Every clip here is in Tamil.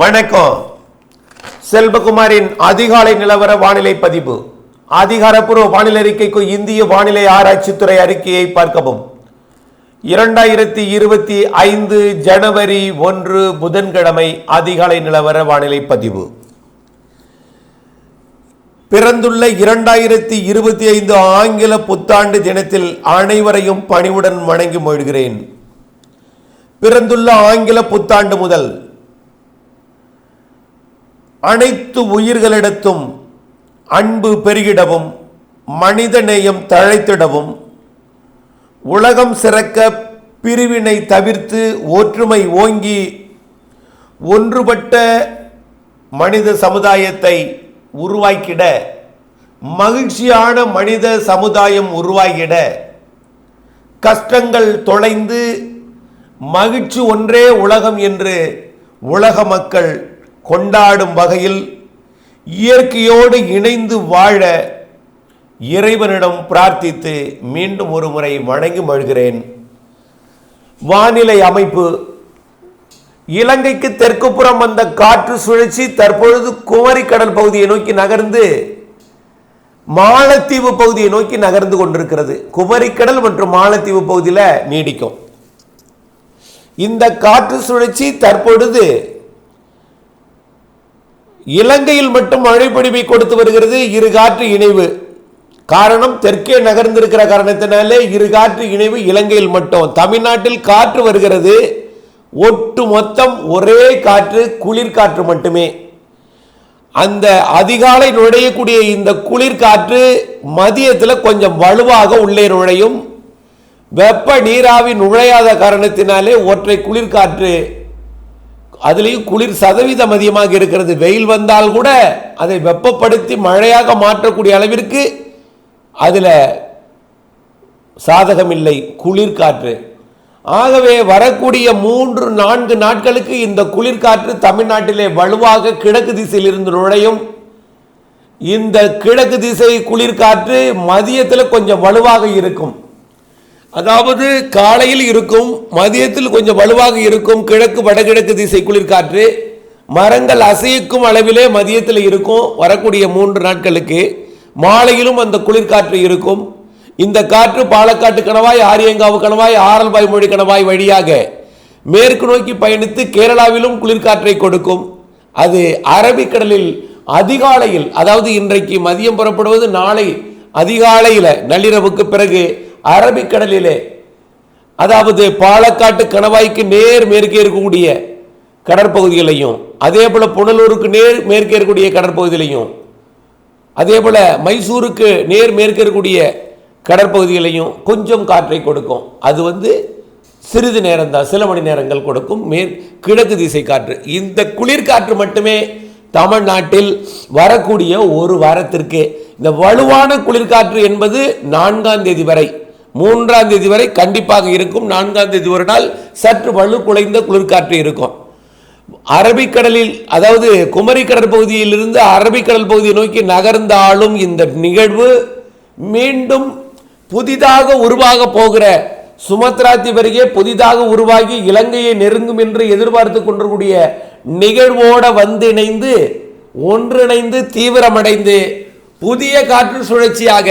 வணக்கம். செல்வகுமாரின் அதிகாலை நிலவர வானிலை பதிவு. அதிகாரப்பூர்வ வானிலை அறிக்கைக்கு இந்திய வானிலை ஆராய்ச்சித்துறை அறிக்கையை பார்க்கவும். இரண்டாயிரத்தி இருபத்தி ஐந்து ஜனவரி ஒன்று புதன்கிழமை அதிகாலை நிலவர வானிலை பதிவு. பிறந்துள்ள இரண்டாயிரத்தி இருபத்தி ஐந்து ஆங்கில புத்தாண்டு தினத்தில் அனைவரையும் பணிவுடன் வணங்கி மொழிகிறேன் பிறந்துள்ள ஆங்கில புத்தாண்டு முதல் அனைத்து உயிர்களிடத்தும் அன்பு பெருகிடவும் மனித நேயம் தழைத்திடவும் உலகம் சிறக்க பிரிவினை தவிர்த்து ஒற்றுமை ஓங்கி ஒன்றுபட்ட மனித சமுதாயத்தை உருவாக்கிட மகிழ்ச்சியான மனித சமுதாயம் உருவாகிட கஷ்டங்கள் தொலைந்து மகிழ்ச்சி ஒன்றே உலகம் என்று உலக மக்கள் கொண்டாடும் வகையில் இயற்கையோடு இணைந்து வாழ இறைவனிடம் பிரார்த்தித்து மீண்டும் ஒரு முறை வணங்கி மழுகிறேன் வானிலை அமைப்பு. இலங்கைக்கு தெற்கு புறம் வந்த காற்று சுழற்சி தற்பொழுது குமரி கடல் பகுதியை நோக்கி நகர்ந்து மாலத்தீவு பகுதியை நோக்கி நகர்ந்து கொண்டிருக்கிறது. குமரிக்கடல் மற்றும் மாலத்தீவு பகுதியில் நீடிக்கும். இந்த காற்று சுழற்சி தற்பொழுது இலங்கையில் மட்டும் மழைப்பொழிவை கொடுத்து வருகிறது இரு காற்று இணைவு. காரணம் தெற்கே நகர்ந்திருக்கிற காரணத்தினாலே இரு காற்று இணைவு இலங்கையில் மட்டும். தமிழ்நாட்டில் காற்று வருகிறது ஒட்டு மொத்தம் ஒரே காற்று குளிர்காற்று மட்டுமே. அந்த அதிகாலை நுழையக்கூடிய இந்த குளிர்காற்று மதியத்தில் கொஞ்சம் வலுவாக உள்ளே நுழையும். வெப்ப நீராவி நுழையாத காரணத்தினாலே ஒற்றை குளிர்காற்று அதுலேயும் குளிர் சதவீதம் அதிகமாக இருக்கிறது. வெயில் வந்தால் கூட அதை வெப்பப்படுத்தி மழையாக மாற்றக்கூடிய அளவிற்கு அதில் சாதகமில்லை குளிர்காற்று ஆகவே வரக்கூடிய மூன்று நான்கு நாட்களுக்கு இந்த குளிர்காற்று தமிழ்நாட்டிலே வலுவாக கிழக்கு திசையிலிருந்து நுழையும். இந்த கிழக்கு திசை குளிர்காற்று மதியத்தில் கொஞ்சம் வலுவாக இருக்கும். அதாவது காலையில் இருக்கும் மதியத்தில் கொஞ்சம் வலுவாக இருக்கும் கிழக்கு வடகிழக்கு திசை குளிர்காற்று மரங்கள் அசைக்கும் அளவிலே மதியத்தில் இருக்கும் வரக்கூடிய மூன்று நாட்களுக்கு மாலையிலும் அந்த குளிர்காற்று இருக்கும். இந்த காற்று பாலக்காட்டு கணவாய் ஆரியங்காவு கணவாய் ஆரல்பாய் மொழி கணவாய் வழியாக மேற்கு நோக்கி பயணித்து கேரளாவிலும் குளிர்காற்றை கொடுக்கும். அது அரபிக்கடலில் அதிகாலையில் அதாவது இன்றைக்கு மதியம் புறப்படுவது நாளை அதிகாலையில் நள்ளிரவுக்கு பிறகு அரபிக்கடலிலே. அதாவது பாலக்காட்டு கணவாய்க்கு நேர் மேற்கே இருக்கக்கூடிய கடற்பகுதிகளையும் அதே போல புனலூருக்கு நேர் மேற்கே இருக்கக்கூடிய கடற்பகுதிகளையும் அதே போல மைசூருக்கு நேர் மேற்கே இருக்கக்கூடிய கடற்பகுதிகளையும் கொஞ்சம் காற்றை கொடுக்கும். அது வந்து சிறிது நேரம் தான் சில மணி நேரங்கள் கொடுக்கும். மேற் கிழக்கு திசை காற்று. இந்த குளிர்காற்று மட்டுமே தமிழ்நாட்டில் வரக்கூடிய ஒரு வாரத்திற்கு. இந்த வலுவான குளிர்காற்று என்பது நான்காம் தேதி வரை. மூன்றாம் தேதி வரை கண்டிப்பாக இருக்கும். நான்காம் தேதி ஒரு நாள் சற்று வலு குலைந்த குளிர்காற்று இருக்கும். அரபிக்கடலில் அதாவது குமரி கடற்பகுதியிலிருந்து அரபிக்கடல் பகுதியை நோக்கி நகர்ந்தாலும் இந்த நிகழ்வு மீண்டும் புதிதாக உருவாக போகிற சுமத்ராத்தி வரையே புதிதாக உருவாகி இலங்கையை நெருங்கும் என்று எதிர்பார்த்து கொண்டிருக்கூடிய நிகழ்வோட வந்து இணைந்து ஒன்றிணைந்து தீவிரமடைந்து புதிய காற்று சுழற்சியாக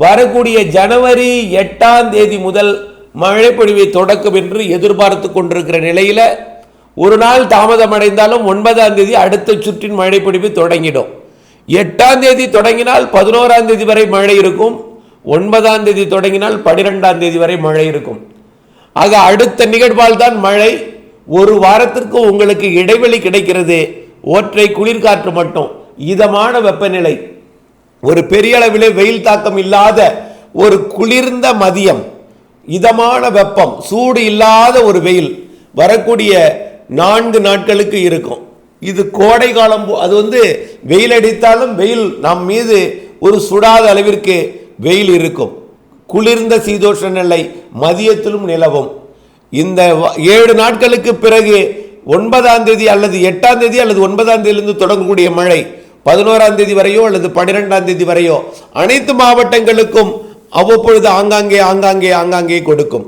வரக்கூடிய ஜனவரி எட்டாம் தேதி முதல் மழை பொழிவை தொடக்கும் என்று எதிர்பார்த்து கொண்டிருக்கிற நிலையில் ஒரு நாள் தாமதம் அடைந்தாலும் ஒன்பதாம் தேதி அடுத்த சுற்றின் மழை பொழிவு தொடங்கிடும். எட்டாம் தேதி தொடங்கினால் பதினோராம் தேதி வரை மழை இருக்கும். ஒன்பதாம் தேதி தொடங்கினால் பனிரெண்டாம் தேதி வரை மழை இருக்கும். ஆக அடுத்த நிகழ்வால் தான் மழை. ஒரு வாரத்திற்கு உங்களுக்கு இடைவெளி கிடைக்கிறது. ஒற்றை குளிர்காற்று மட்டும். இதமான வெப்பநிலை. ஒரு பெரிய அளவிலே வெயில் தாக்கம் இல்லாத ஒரு குளிர்ந்த மதியம் இதமான வெப்பம் சூடு இல்லாத ஒரு வெயில் வரக்கூடிய நான்கு நாட்களுக்கு இருக்கும். இது கோடை காலம் போ- அது வந்து வெயில் அடித்தாலும் வெயில் நம் மீது ஒரு சுடாத அளவிற்கு வெயில் இருக்கும். குளிர்ந்த சீதோஷ நிலை மதியத்திலும் நிலவும். இந்த ஏழு நாட்களுக்கு பிறகு ஒன்பதாம் தேதி அல்லது எட்டாம் தேதி அல்லது ஒன்பதாம் தேதியிலிருந்து தொடங்கக்கூடிய மழை பதினோராம் தேதி வரையோ அல்லது பன்னிரெண்டாம் தேதி வரையோ அனைத்து மாவட்டங்களுக்கும் அவ்வப்பொழுது ஆங்காங்கே ஆங்காங்கே ஆங்காங்கே கொடுக்கும்.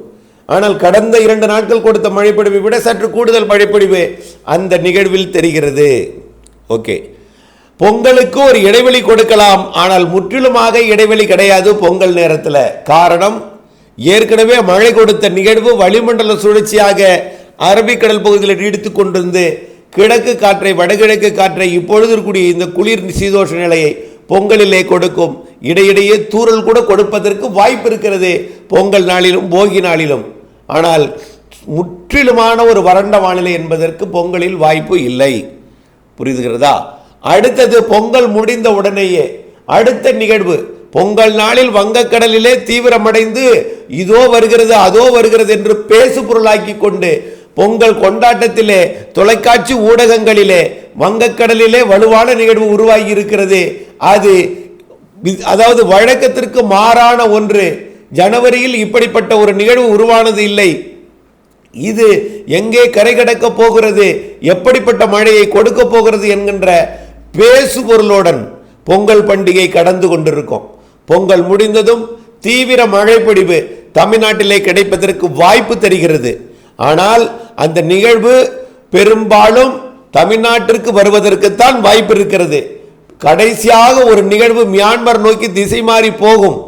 ஆனால் கடந்த இரண்டு நாட்கள் கொடுத்த மழைப்பொழிவை விட சற்று கூடுதல் மழைப்பொழிவு அந்த நிகழ்வில் தெரிகிறது. ஓகே. பொங்கலுக்கு ஒரு இடைவெளி கொடுக்கலாம். ஆனால் முற்றிலுமாக இடைவெளி கிடையாது பொங்கல் நேரத்தில். காரணம் ஏற்கனவே மழை கொடுத்த நிகழ்வு வளிமண்டல சுழற்சியாக அரபிக்கடல் பகுதியில் நீடித்து கொண்டிருந்து கிழக்கு காற்றை வடகிழக்கு காற்றை இப்பொழுது இருக்கக்கூடிய இந்த குளிர் சீதோஷ நிலையை பொங்கலிலே கொடுக்கும். இடையிடையே தூறல் கூட கொடுப்பதற்கு வாய்ப்பு இருக்கிறது பொங்கல் நாளிலும் போகி நாளிலும். ஆனால் முற்றிலுமான ஒரு வறண்ட வானிலை என்பதற்கு பொங்கலில் வாய்ப்பு இல்லை. புரிதுகிறதா அடுத்தது பொங்கல் முடிந்த உடனேயே அடுத்த நிகழ்வு. பொங்கல் நாளில் வங்கக்கடலிலே தீவிரமடைந்து இதோ வருகிறது அதோ வருகிறது என்று பேசு பொருளாக்கி கொண்டு பொங்கல் கொண்டாட்டத்திலே தொலைக்காட்சி ஊடகங்களிலே வங்கக்கடலிலே வலுவான நிகழ்வு உருவாகி இருக்கிறது அது அதாவது வழக்கத்திற்கு மாறான ஒன்று. ஜனவரியில் இப்படிப்பட்ட ஒரு நிகழ்வு உருவானது இல்லை. இது எங்கே கரை கடக்க போகிறது எப்படிப்பட்ட மழையை கொடுக்க போகிறது என்கின்ற பேசு பொருளுடன் பொங்கல் பண்டிகை கடந்து கொண்டிருக்கும். பொங்கல் முடிந்ததும் தீவிர மழைப்பொடிவு தமிழ்நாட்டிலே கிடைப்பதற்கு வாய்ப்பு தருகிறது. ஆனால் அந்த நிகழ்வு பெரும்பாலும் தமிழ்நாட்டிற்கு வருவதற்குத்தான் வாய்ப்பு இருக்கிறது. கடைசியாக ஒரு நிகழ்வு மியான்மர் நோக்கி திசை மாறி போகும்.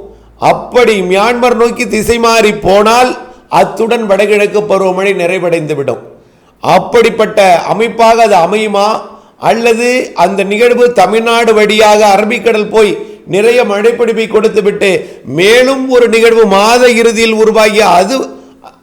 அப்படி மியான்மர் நோக்கி திசை மாறி போனால் அத்துடன் வடகிழக்கு பருவமழை நிறைவடைந்துவிடும். அப்படிப்பட்ட அமைப்பாக அது அமையுமா? அல்லது அந்த நிகழ்வு தமிழ்நாடு வழியாக அரபிக்கடல் போய் நிறைய மழைப்பிடிப்பை கொடுத்துவிட்டு மேலும் ஒரு நிகழ்வு மாத இறுதியில் உருவாகிய அது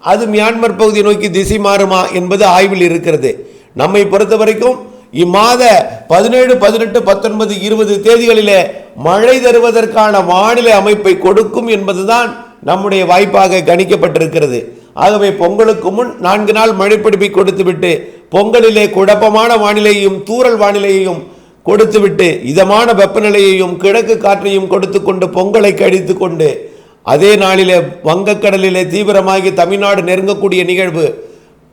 அது மியான்மர் பகுதியை நோக்கி திசை மாறுமா என்பது ஆய்வில் இருக்கிறது. நம்மை பொறுத்த வரைக்கும் இம்மாத பதினேழு பதினெட்டு பத்தொன்பது இருபது தேதிகளிலே மழை தருவதற்கான வானிலை அமைப்பை கொடுக்கும் என்பதுதான் நம்முடைய வாய்ப்பாக கணிக்கப்பட்டிருக்கிறது. ஆகவே பொங்கலுக்கு முன் நான்கு நாள் மழைப்பிடிப்பை கொடுத்துவிட்டு பொங்கலிலே குழப்பமான வானிலையையும் தூறல் வானிலையையும் கொடுத்துவிட்டு இதமான வெப்பநிலையையும் கிழக்கு காற்றையும் கொடுத்து கொண்டு பொங்கலை கழித்து கொண்டு அதே நாளிலே வங்கக்கடலிலே தீவிரமாகி தமிழ்நாடு நெருங்கக்கூடிய நிகழ்வு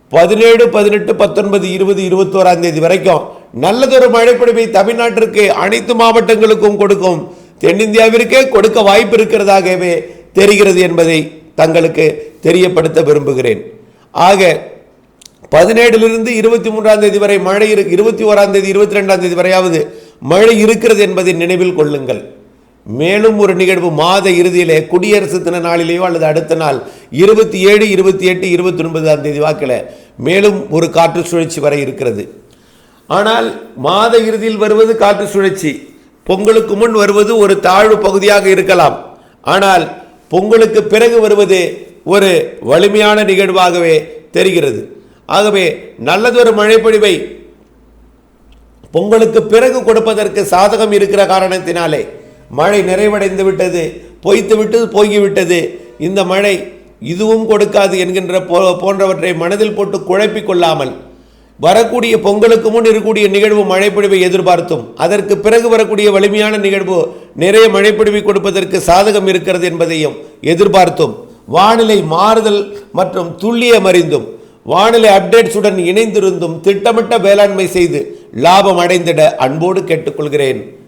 பதினேழு பதினெட்டு பத்தொன்பது இருபது இருபத்தோராம் தேதி வரைக்கும் நல்லதொரு மழைப்பொழிவை தமிழ்நாட்டிற்கு அனைத்து மாவட்டங்களுக்கும் கொடுக்கும். தென்னிந்தியாவிற்கே கொடுக்க வாய்ப்பு இருக்கிறதாகவே தெரிகிறது என்பதை தங்களுக்கு தெரியப்படுத்த விரும்புகிறேன். ஆக பதினேழிலிருந்து இருபத்தி மூன்றாம் தேதி வரை மழை இரு இருபத்தி ஓராம் தேதி இருபத்தி ரெண்டாம் தேதி வரையாவது மழை இருக்கிறது என்பதை நினைவில் கொள்ளுங்கள். மேலும் ஒரு நிகழ்வு மாத இறுதியிலே குடியரசு தின நாளிலேயோ அல்லது அடுத்த நாள் இருபத்தி ஏழு இருபத்தி எட்டு இருபத்தி ஒன்பதாம் தேதி வாக்கில் மேலும் ஒரு காற்று சுழற்சி வர இருக்கிறது. ஆனால் மாத இறுதியில் வருவது காற்று சுழற்சி. பொங்கலுக்கு முன் வருவது ஒரு தாழ்வு பகுதியாக இருக்கலாம். ஆனால் பொங்கலுக்கு பிறகு வருவது ஒரு வலிமையான நிகழ்வாகவே தெரிகிறது. ஆகவே நல்லதொரு மழைப்பொழிவை பொங்கலுக்கு பிறகு கொடுப்பதற்கு சாதகம் இருக்கிற காரணத்தினாலே மழை நிறைவடைந்து விட்டது பொய்த்து விட்டது போய்விட்டது இந்த மழை இதுவும் கொடுக்காது என்கின்ற போ- போன்றவற்றை மனதில் போட்டு குழப்பிக் கொள்ளாமல் வரக்கூடிய பொங்கலுக்கு முன் இருக்கக்கூடிய நிகழ்வு மழைப்பொழிவை எதிர்பார்த்தும் அதற்கு பிறகு வரக்கூடிய வலிமையான நிகழ்வு நிறைய மழைப்பொழிவை கொடுப்பதற்கு சாதகம் இருக்கிறது என்பதையும் எதிர்பார்த்தும் வானிலை மாறுதல் மற்றும் துல்லியம் அறிந்தும் வானிலை அப்டேட்ஸுடன் இணைந்திருந்தும் திட்டமிட்ட வேளாண்மை செய்து லாபம் அடைந்திட அன்போடு கேட்டுக்கொள்கிறேன்.